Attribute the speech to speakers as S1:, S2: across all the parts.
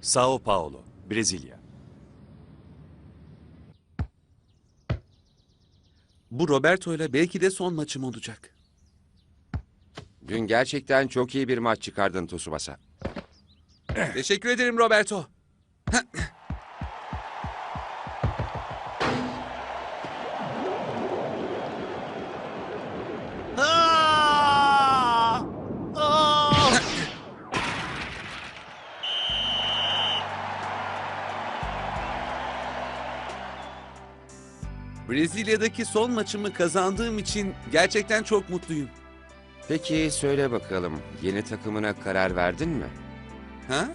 S1: Sao Paulo, Brezilya.
S2: Bu Roberto ile belki de son maçım olacak.
S3: Dün gerçekten çok iyi bir maç çıkardın Tsubasa.
S2: Teşekkür ederim Roberto. Brezilya'daki son maçımı kazandığım için gerçekten çok mutluyum.
S3: Peki söyle bakalım, yeni takımına karar verdin mi?
S2: Ha?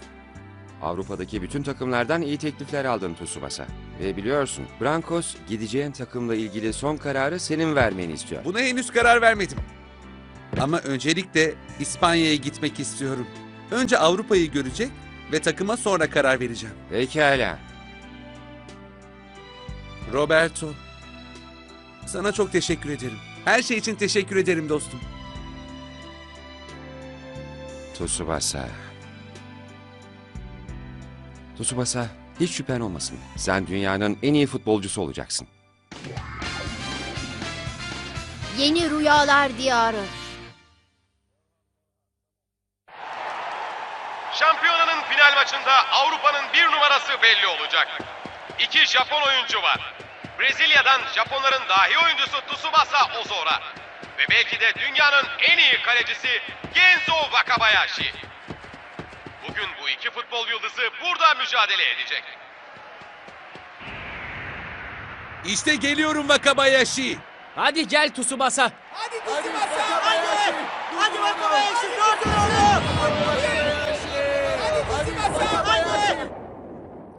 S3: Avrupa'daki bütün takımlardan iyi teklifler aldın Tsubasa. Ve biliyorsun, Brankos gideceğin takımla ilgili son kararı senin vermeni istiyor.
S2: Buna henüz karar vermedim. Ama öncelikle İspanya'ya gitmek istiyorum. Önce Avrupa'yı görecek ve takıma sonra karar vereceğim.
S3: Pekala.
S2: Roberto, sana çok teşekkür ederim. Her şey için teşekkür ederim dostum.
S3: Tsubasa. Tsubasa, hiç şüphen olmasın. Sen dünyanın en iyi futbolcusu olacaksın.
S4: Yeni Rüyalar Diyarı.
S5: Şampiyonanın final maçında Avrupa'nın bir numarası belli olacak. İki Japon oyuncu var. Brezilya'dan Japonların dahi oyuncusu Tsubasa Ozora. Ve belki de dünyanın en iyi kalecisi Genzo Wakabayashi. Bugün bu iki futbol yıldızı burada mücadele edecek.
S2: İşte geliyorum Wakabayashi.
S6: Hadi gel Tsubasa.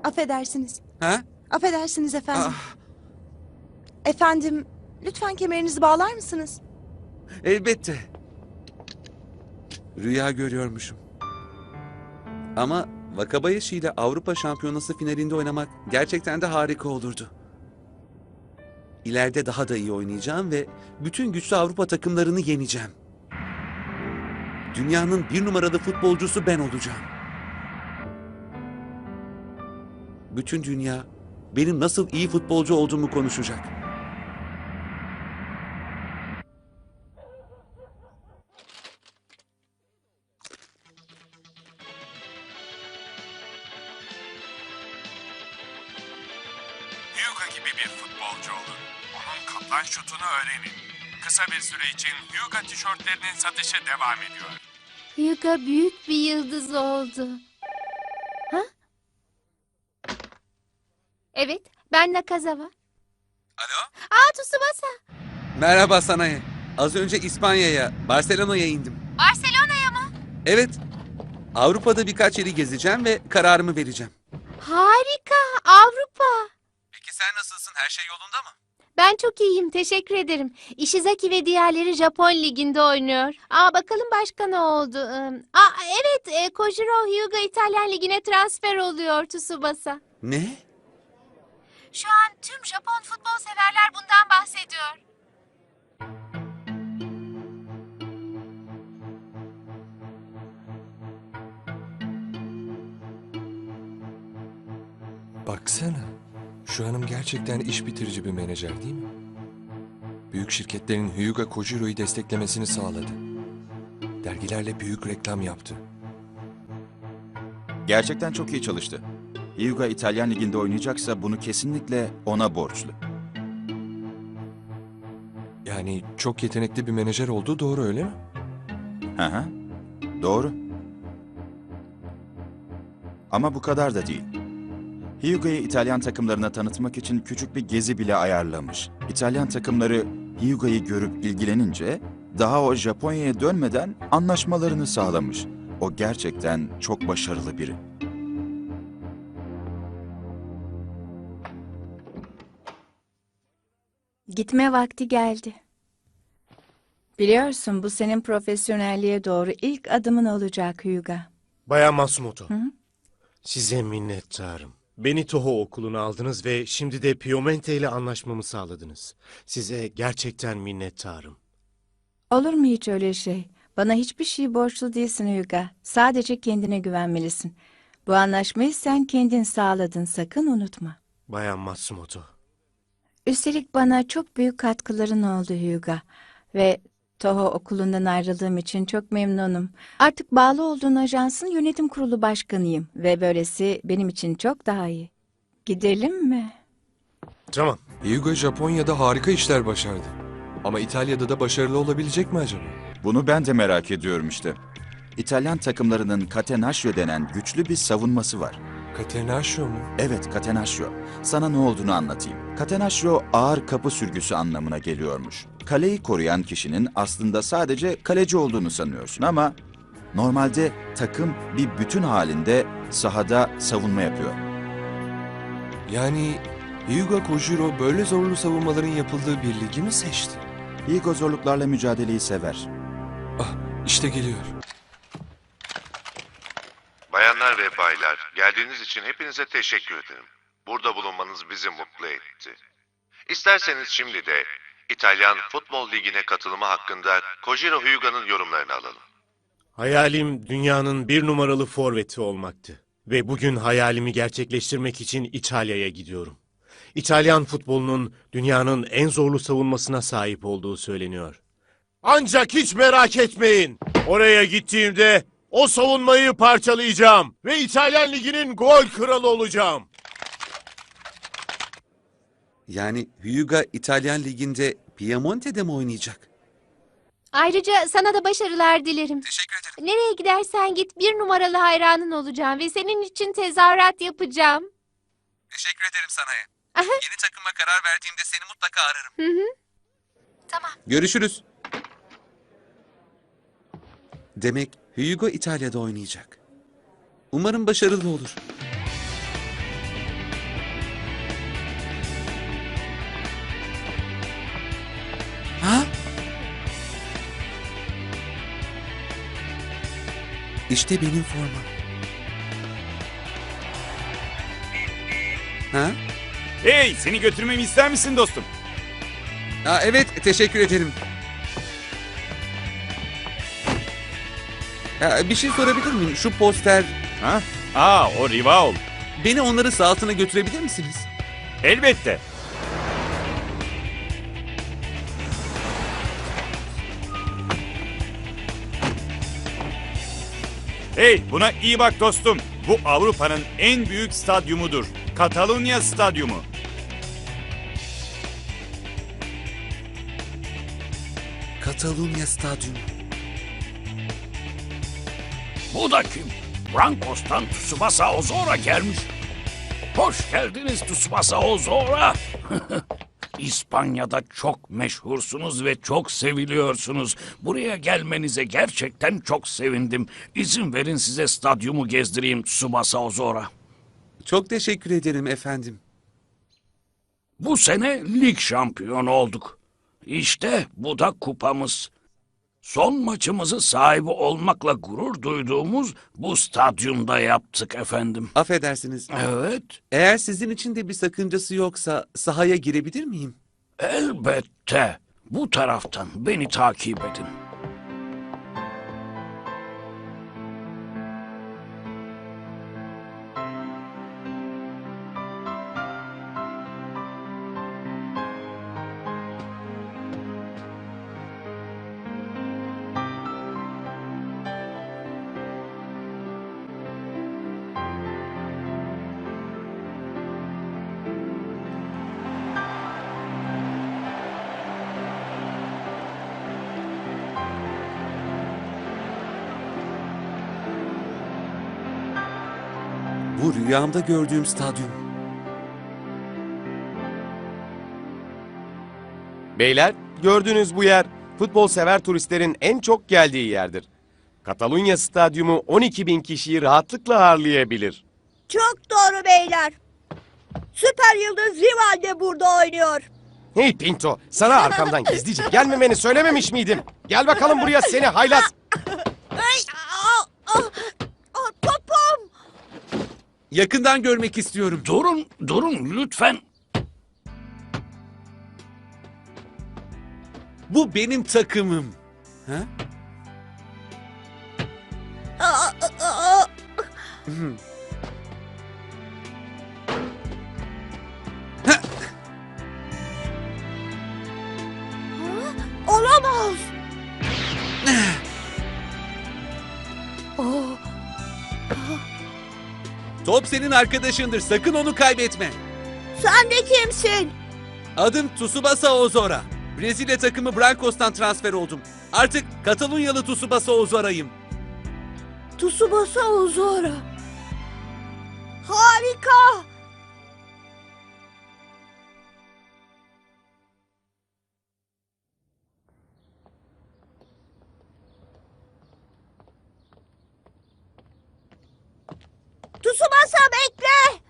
S7: Affedersiniz.
S2: Ha?
S7: Affedersiniz efendim.
S2: Ah,
S7: Efendim, lütfen kemerinizi bağlar mısınız?
S2: elbette. Rüya görüyormuşum. Ama Wakabayashi ile Avrupa Şampiyonası finalinde oynamak gerçekten de harika olurdu. İleride daha da iyi oynayacağım ve bütün güçlü Avrupa takımlarını yeneceğim. Dünyanın bir numaralı futbolcusu ben olacağım. Bütün dünya benim nasıl iyi futbolcu olduğumu konuşacak.
S8: Süre için Hyuga tişörtlerinin satışı devam ediyor.
S4: Hyuga büyük bir yıldız oldu. Ha? Evet, ben Nakazawa.
S2: Alo?
S4: Aa Tsubasa.
S2: Merhaba Sanayi. Az önce İspanya'ya, Barcelona'ya indim.
S4: Barcelona'ya mı?
S2: Evet. Avrupa'da birkaç yeri gezeceğim ve kararımı vereceğim.
S4: Harika, Avrupa.
S2: Peki sen nasılsın? Her şey yolunda mı?
S4: Ben çok iyiyim, teşekkür ederim. Ishizaki ve diğerleri Japon liginde oynuyor. Aa bakalım başka ne oldu? Ee, Aa evet, e, Kojiro Hyuga İtalyan ligine transfer oluyor Tsubasa.
S2: Ne?
S4: Şu an tüm Japon futbol severler bundan bahsediyor.
S9: Baksana. Şu hanım gerçekten iş bitirici bir menajer değil mi? Büyük şirketlerin Hyuga Kojiro'yu desteklemesini sağladı. Dergilerle büyük reklam yaptı.
S10: Gerçekten çok iyi çalıştı. Hyuga İtalyan Ligi'nde oynayacaksa bunu kesinlikle ona borçlu.
S9: Yani çok yetenekli bir menajer olduğu doğru öyle mi?
S10: Hı hı. Doğru. Ama bu kadar da değil. Hyuga'yı İtalyan takımlarına tanıtmak için küçük bir gezi bile ayarlamış. İtalyan takımları Hyuga'yı görüp ilgilenince daha o Japonya'ya dönmeden anlaşmalarını sağlamış. O gerçekten çok başarılı biri.
S11: Gitme vakti geldi. Biliyorsun bu senin profesyonelliğe doğru ilk adımın olacak Hyuga.
S5: Bayan Matsumoto.
S11: Hı?
S5: Size minnettarım. Beni Toho okuluna aldınız ve şimdi de Piemonte ile anlaşmamı sağladınız. Size gerçekten minnettarım.
S11: Olur mu hiç öyle şey? Bana hiçbir şey borçlu değilsin Hyuga. Sadece kendine güvenmelisin. Bu anlaşmayı sen kendin sağladın sakın unutma.
S6: Bayan Matsumoto.
S11: Üstelik bana çok büyük katkıların oldu Hyuga. Ve Toho okulundan ayrıldığım için çok memnunum. Artık bağlı olduğun ajansın yönetim kurulu başkanıyım. Ve böylesi benim için çok daha iyi. Gidelim mi?
S6: Tamam.
S9: Hyuga Japonya'da harika işler başardı. Ama İtalya'da da başarılı olabilecek mi acaba?
S10: Bunu ben de merak ediyorum işte. İtalyan takımlarının Catenaccio denen güçlü bir savunması var.
S9: Catenaccio mu?
S10: Evet, Catenaccio. Sana ne olduğunu anlatayım. Catenaccio ağır kapı sürgüsü anlamına geliyormuş. Kaleyi koruyan kişinin aslında sadece kaleci olduğunu sanıyorsun ama normalde takım bir bütün halinde sahada savunma yapıyor.
S9: Yani Hyuga Kojiro böyle zorlu savunmaların yapıldığı bir ligi mi seçti?
S10: Higo zorluklarla mücadeleyi sever.
S9: Ah, işte geliyor.
S12: Bayanlar ve baylar, geldiğiniz için hepinize teşekkür ederim. Burada bulunmanız bizi mutlu etti. İsterseniz şimdi de İtalyan Futbol Ligi'ne katılımı hakkında Kojiro Hyuga'nın yorumlarını alalım.
S6: Hayalim dünyanın bir numaralı forveti olmaktı. Ve bugün hayalimi gerçekleştirmek için İtalya'ya gidiyorum. İtalyan futbolunun dünyanın en zorlu savunmasına sahip olduğu söyleniyor. Ancak hiç merak etmeyin. Oraya gittiğimde o savunmayı parçalayacağım ve İtalyan Ligi'nin gol kralı olacağım.
S2: Yani Hyuga İtalyan Ligi'nde Piemonte'de mi oynayacak?
S13: Ayrıca sana da başarılar dilerim.
S2: Teşekkür ederim.
S13: Nereye gidersen git bir numaralı hayranın olacağım ve senin için tezahürat yapacağım.
S2: Teşekkür ederim sana. Yeni takıma karar verdiğimde seni mutlaka ararım.
S13: Hı hı.
S2: Görüşürüz. Demek Hugo İtalya'da oynayacak. Umarım başarılı olur. İşte benim formam. Ha?
S1: Hey, seni götürmemi ister misin dostum?
S2: Aa, evet, teşekkür ederim. Ya, bir şey sorabilir miyim? Şu poster,
S1: Ha? Aa, o Rivaol.
S2: beni onların sağ altına götürebilir misiniz?
S1: Elbette. Hey, buna iyi bak dostum. Bu Avrupa'nın en büyük stadyumudur. Katalunya Stadyumu.
S2: Katalunya Stadyumu.
S4: Bu da kim? Brankos'tan Tsubasa Ozora gelmiş. Hoş geldiniz Tsubasa Ozora. İspanya'da çok meşhursunuz ve çok seviliyorsunuz. Buraya gelmenize gerçekten çok sevindim. İzin verin size stadyumu gezdireyim Tsubasa Ozora.
S2: Çok teşekkür ederim efendim.
S4: Bu sene lig şampiyonu olduk. İşte bu da kupamız. Son maçımızı sahibi olmakla gurur duyduğumuz bu stadyumda yaptık efendim.
S2: Affedersiniz.
S4: Evet,
S2: Eğer sizin için de bir sakıncası yoksa sahaya girebilir miyim?
S4: elbette. Bu taraftan beni takip edin.
S2: Rüyamda gördüğüm stadyum.
S14: Beyler, gördüğünüz bu yer futbol sever turistlerin en çok geldiği yerdir. Katalunya Stadyumu 12 bin kişiyi rahatlıkla ağırlayabilir.
S7: Çok doğru beyler. Süper Yıldız Rival de burada oynuyor.
S14: Hey Pinto, sana arkamdan gizlice gelmemeni söylememiş miydim? Gel bakalım buraya seni haylaz.
S7: Ay.
S2: Yakından görmek istiyorum.
S4: Durun, durun lütfen.
S2: Bu benim takımım. Ha?
S7: Aa,
S2: Top senin arkadaşındır. Sakın onu kaybetme.
S7: Sen de kimsin?
S2: Adım Tsubasa Ozora. Brezilya takımı Brancos'tan transfer oldum. Artık Katalunyalı Tsubasa Ozora'yım.
S7: Tsubasa Ozora. Harika. Bekle.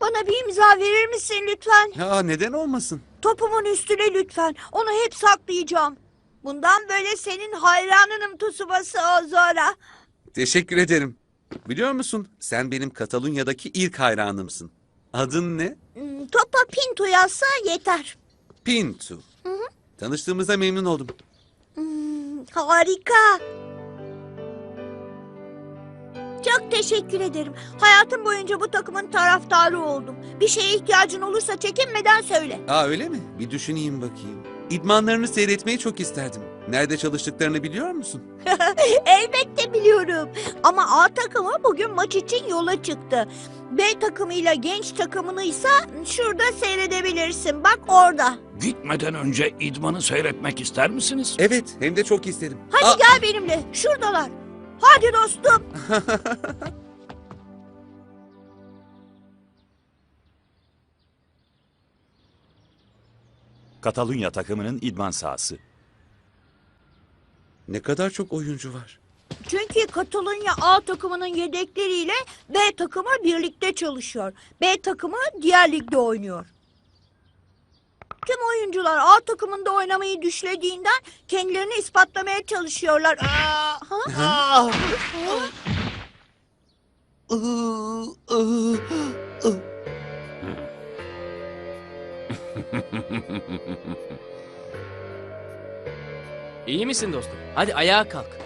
S7: Bana bir imza verir misin lütfen?
S2: Ya neden olmasın?
S7: Topumun üstüne lütfen. Onu hep saklayacağım. Bundan böyle senin hayranınım Tsubasa Ozora.
S2: Teşekkür ederim. Biliyor musun? Sen benim Katalunya'daki ilk hayranımsın. Adın ne?
S7: Hmm, Topa Pinto yazsa yeter.
S2: Pintu.
S7: Hı hı.
S2: Tanıştığımıza memnun oldum.
S7: Harika. Çok teşekkür ederim. Hayatım boyunca bu takımın taraftarı oldum. Bir şeye ihtiyacın olursa çekinmeden söyle.
S2: Aa öyle mi? Bir düşüneyim bakayım. İdmanlarını seyretmeyi çok isterdim. Nerede çalıştıklarını biliyor musun?
S7: Elbette biliyorum. Ama A takımı bugün maç için yola çıktı. B takımıyla genç takımını ise şurada seyredebilirsin. Bak orada.
S15: Gitmeden önce idmanı seyretmek ister misiniz?
S2: Evet, hem de çok isterim.
S7: Hadi gel benimle. Şuradalar. Hadi dostum.
S1: Katalunya takımının idman sahası.
S2: Ne kadar çok oyuncu var.
S7: Çünkü Katalunya A takımının yedekleriyle B takımı birlikte çalışıyor. B takımı diğer ligde oynuyor. Tüm oyuncular A takımında oynamayı düşlediğinden kendilerini ispatlamaya çalışıyorlar. Aa, ha?
S16: İyi misin dostum? Hadi ayağa kalk.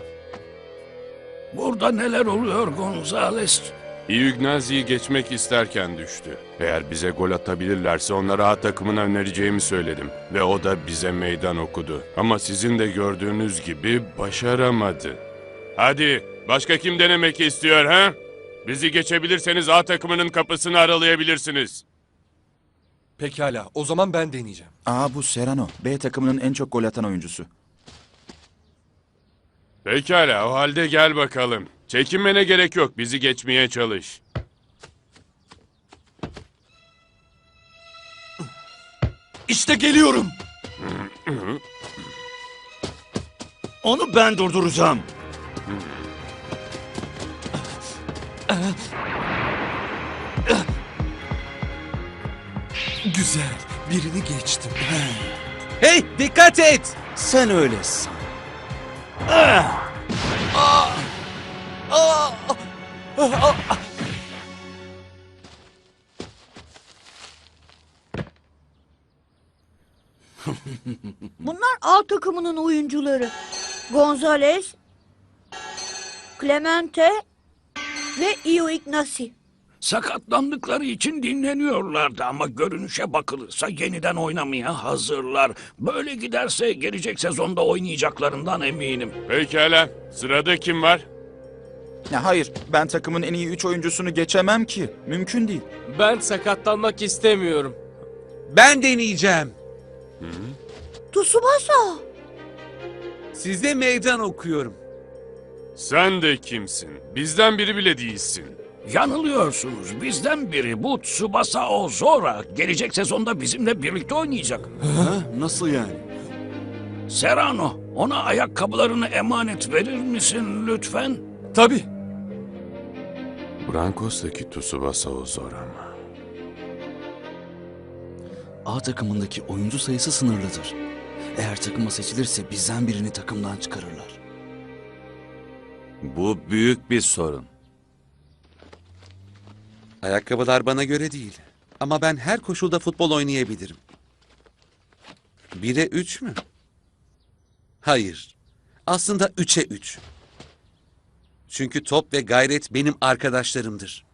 S15: Burada neler oluyor Gonzales?
S8: Ignazi'yi geçmek isterken düştü. Eğer bize gol atabilirlerse onlara A takımına önereceğimi söyledim. Ve o da bize meydan okudu. Ama sizin de gördüğünüz gibi başaramadı. Hadi başka kim denemek istiyor ha? Bizi geçebilirseniz A takımının kapısını aralayabilirsiniz.
S9: Pekala, o zaman ben deneyeceğim.
S10: Aa bu Serrano. B takımının en çok gol atan oyuncusu.
S8: Pekala o halde gel bakalım. Çekinmene gerek yok. Bizi geçmeye çalış.
S15: İşte geliyorum. Onu ben durduracağım.
S9: Güzel, birini geçtim.
S2: Hey, dikkat et!
S1: Sen öyle san.
S7: Bunlar A takımının oyuncuları. Gonzales, Clemente ve Io Ignasi.
S15: Sakatlandıkları için dinleniyorlardı ama görünüşe bakılırsa yeniden oynamaya hazırlar. Böyle giderse gelecek sezonda oynayacaklarından eminim.
S8: Pekala. Sırada kim var?
S10: Ya hayır, ben takımın en iyi 3 oyuncusunu geçemem ki. Mümkün değil.
S16: Ben sakatlanmak istemiyorum.
S2: Ben deneyeceğim.
S7: Tsubasa.
S2: Size meydan okuyorum.
S8: Sen de kimsin? Bizden biri bile değilsin.
S15: Yanılıyorsunuz. Bizden biri bu Tsubasa Ozora. Gelecek sezonda bizimle birlikte oynayacak.
S1: Nasıl yani?
S15: Serrano, ona ayakkabılarını emanet verir misin lütfen?
S9: Tabii.
S8: Brankos'taki Tsubasa Ozora mı?
S14: A takımındaki oyuncu sayısı sınırlıdır. Eğer takıma seçilirse bizden birini takımdan çıkarırlar.
S1: Bu büyük bir sorun.
S2: Ayakkabılar bana göre değil. Ama ben her koşulda futbol oynayabilirim. Bire üç mü? Hayır. Aslında üçe üç. Çünkü top ve gayret benim arkadaşlarımdır.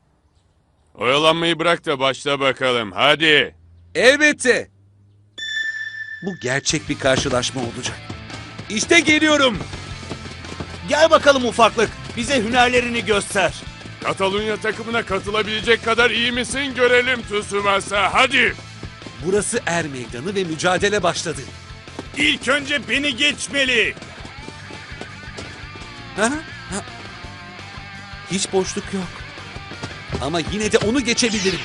S8: Oyalanmayı bırak da başla bakalım. Hadi.
S2: Elbette. Bu gerçek bir karşılaşma olacak. İşte geliyorum.
S1: Gel bakalım ufaklık. Bize hünerlerini göster.
S8: Katalunya takımına katılabilecek kadar iyi misin görelim Tsubasa. Hadi.
S2: Burası er meydanı ve mücadele başladı.
S1: İlk önce beni geçmeli.
S2: Ha? Ha. Hiç boşluk yok. Ama yine de onu geçebilirim.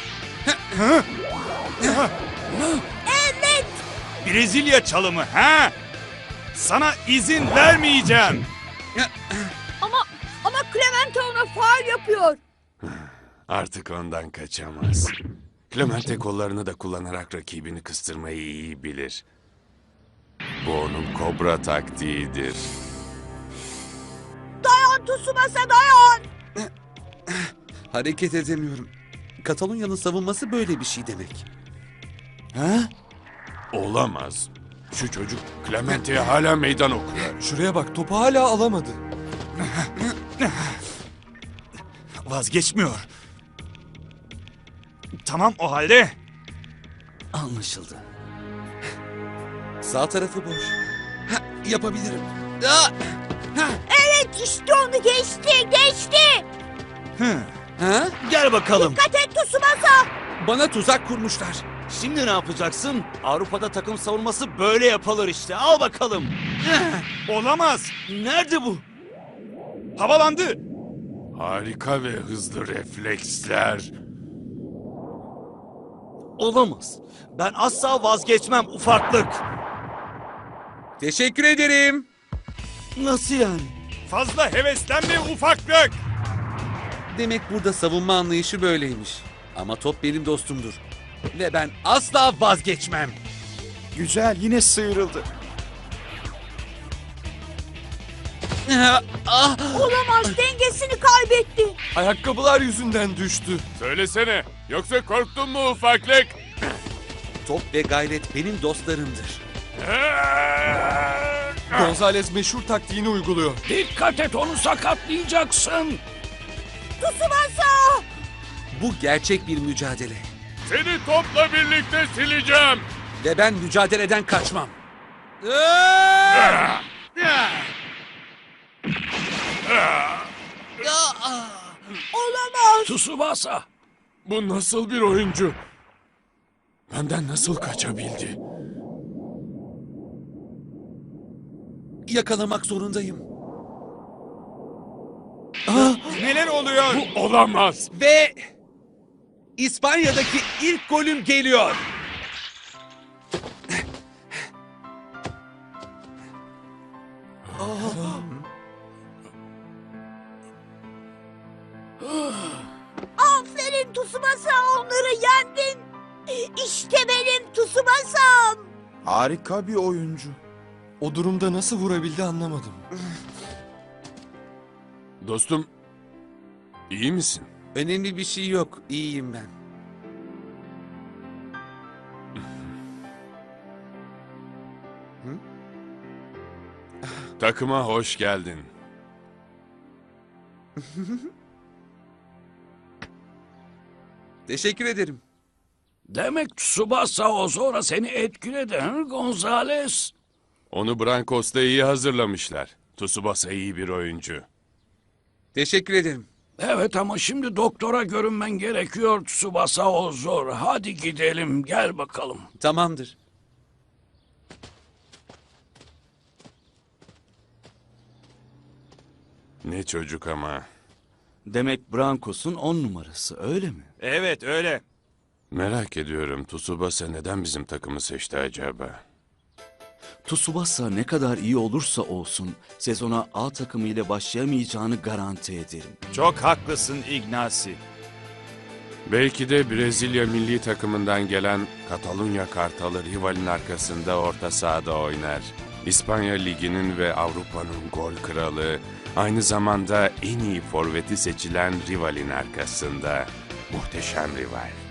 S7: Evet.
S1: Brezilya çalımı ha? Sana izin vermeyeceğim.
S7: Yapıyor.
S8: Artık ondan kaçamaz. Clemente kollarını da kullanarak rakibini kıstırmayı iyi bilir. Bu onun kobra taktiğidir.
S7: Dayan Tsubasa dayan.
S2: Hareket edemiyorum. Katalunya'nın savunması böyle bir şey demek.
S8: Ha? Olamaz. Şu çocuk Clemente'ye hala meydan okuyor.
S9: Şuraya bak topu hala alamadı.
S1: Vazgeçmiyor. Tamam o halde.
S14: Anlaşıldı.
S2: Sağ tarafı boş. Ha, yapabilirim.
S7: Evet işte onu geçti geçti.
S2: Ha?
S1: Gel bakalım.
S7: Dikkat et Tsubasa.
S2: Bana tuzak kurmuşlar.
S1: Şimdi ne yapacaksın? Avrupa'da takım savunması böyle yapılır işte. Al bakalım. Olamaz. Nerede bu? Havalandı.
S8: Harika ve hızlı refleksler.
S1: Olamaz. Ben asla vazgeçmem ufaklık.
S2: Teşekkür ederim.
S1: Nasıl yani? Fazla heveslenme ufaklık.
S2: Demek burada savunma anlayışı böyleymiş. Ama top benim dostumdur. Ve ben asla vazgeçmem.
S10: Güzel yine sıyrıldı.
S7: Olamaz dengesini kaybetti.
S9: Ayakkabılar yüzünden düştü.
S8: Söylesene. Yoksa korktun mu ufaklık?
S2: Top ve gayret benim dostlarımdır.
S9: Gonzales meşhur taktiğini uyguluyor.
S15: Dikkat et onu sakatlayacaksın.
S7: Tsubasa.
S2: Bu gerçek bir mücadele.
S8: Seni topla birlikte sileceğim.
S2: Ve ben mücadeleden kaçmam.
S7: Olamaz.
S15: Tsubasa.
S8: Bu nasıl bir oyuncu? Benden nasıl kaçabildi?
S2: Yakalamak zorundayım.
S1: Neler oluyor?
S8: Bu olamaz.
S2: Ve İspanya'daki ilk golüm geliyor.
S10: Harika bir oyuncu.
S9: O durumda nasıl vurabildi anlamadım.
S8: Dostum, iyi misin?
S2: Önemli bir şey yok. İyiyim ben.
S8: Takıma hoş geldin.
S2: Teşekkür ederim.
S15: Demek Tsubasa Ozora seni etkiledi ha Gonzales?
S8: Onu Brankos'ta iyi hazırlamışlar. Tsubasa iyi bir oyuncu.
S2: Teşekkür ederim.
S15: Evet ama şimdi doktora görünmen gerekiyor Tsubasa Ozora. Hadi gidelim gel bakalım.
S2: Tamamdır.
S8: Ne çocuk ama.
S14: Demek Brankos'un on numarası öyle mi?
S1: Evet öyle.
S8: Merak ediyorum Tsubasa neden bizim takımı seçti acaba?
S14: Tsubasa ne kadar iyi olursa olsun sezona A takımı ile başlayamayacağını garanti ederim.
S1: Çok haklısın Ignasi.
S8: Belki de Brezilya milli takımından gelen Katalunya Kartalı rivalin arkasında orta sahada oynar. İspanya Ligi'nin ve Avrupa'nın gol kralı, aynı zamanda en iyi forveti seçilen rivalin arkasında. Muhteşem rival.